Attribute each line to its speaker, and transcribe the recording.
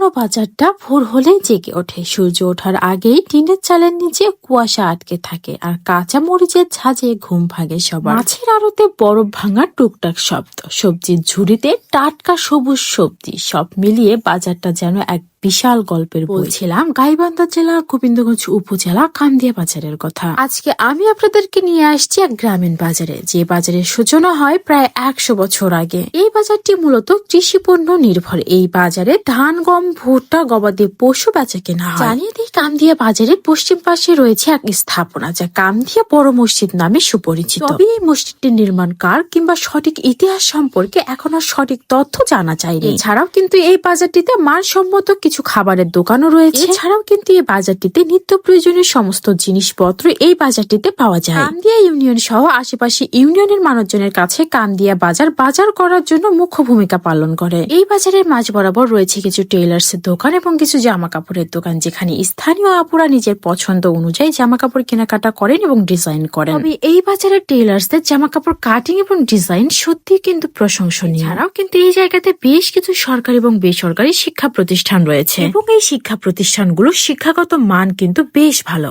Speaker 1: পুরনো বাজারটা ভোর হলেই জেগে ওঠে। সূর্য ওঠার আগেই টিনের চালের নিচে কুয়াশা আটকে থাকে আর কাঁচা মরিচের ঝাঁজে ঘুম ভাঙে সবার। মাছের আড়তে বরফ ভাঙার টুকটাক শব্দ, সবজির ঝুড়িতে টাটকা সবুজ সবজি, সব মিলিয়ে বাজারটা যেন এক বিশাল গল্পের বলছিলাম গাইবান্ধা জেলার গোবিন্দগঞ্জ উপজেলা, কান্দিয়া বাজারের কথা। আজকে আমি আপনাদেরকে নিয়ে আসছি এক গ্রামীণ বাজারে। যে বাজারের সূচনা হয় প্রায় একশো বছর আগে। এই বাজারটি মূলত কৃষি পণ্য নির্ভর। এই বাজারে ধান, গম ভুট্টা গবাদি পশু বেচা কেনা হয়। জানিয়ে দিই কামদিয়া বাজারের পশ্চিম পাশে রয়েছে এক স্থাপনা যা কামদিয়া বড় মসজিদ নামে সুপরিচিত। তবে এই মসজিদটির নির্মাণ কার কিংবা সঠিক ইতিহাস সম্পর্কে এখনও সঠিক তথ্য জানা যায়নি। এছাড়াও কিন্তু এই বাজারটিতে মানসম্মত কিছু খাবারের দোকানও রয়েছে। এছাড়াও কিন্তু এই বাজারটিতে নিত্য প্রয়োজনীয় সমস্ত জিনিসপত্র এই বাজারটিতে পাওয়া যায়। কান্দিয়া ইউনিয়ন সহ আশেপাশে ইউনিয়নের মানুষজনের কাছে কান্দিয়া বাজার বাজার করার জন্য মুখ্য ভূমিকা পালন করে। এই বাজারের মাঝ বরাবর রয়েছে কিছু টেইলার্স এর দোকান এবং কিছু জামা কাপড়ের দোকান যেখানে স্থানীয় আপুরা নিজের পছন্দ অনুযায়ী জামা কাপড় কেনাকাটা করেন এবং ডিজাইন করেন। তবে এই বাজারের টেলার্সদের জামা কাপড় কাটিং এবং ডিজাইন সত্যি কিন্তু প্রশংসনীয়। ছাড়াও কিন্তু এই জায়গাতে বেশ কিছু সরকারি এবং বেসরকারি শিক্ষা প্রতিষ্ঠান রয়েছে। এবং এই শিক্ষা প্রতিষ্ঠানগুলোর শিক্ষাগত মান কিন্তু বেশ ভালো।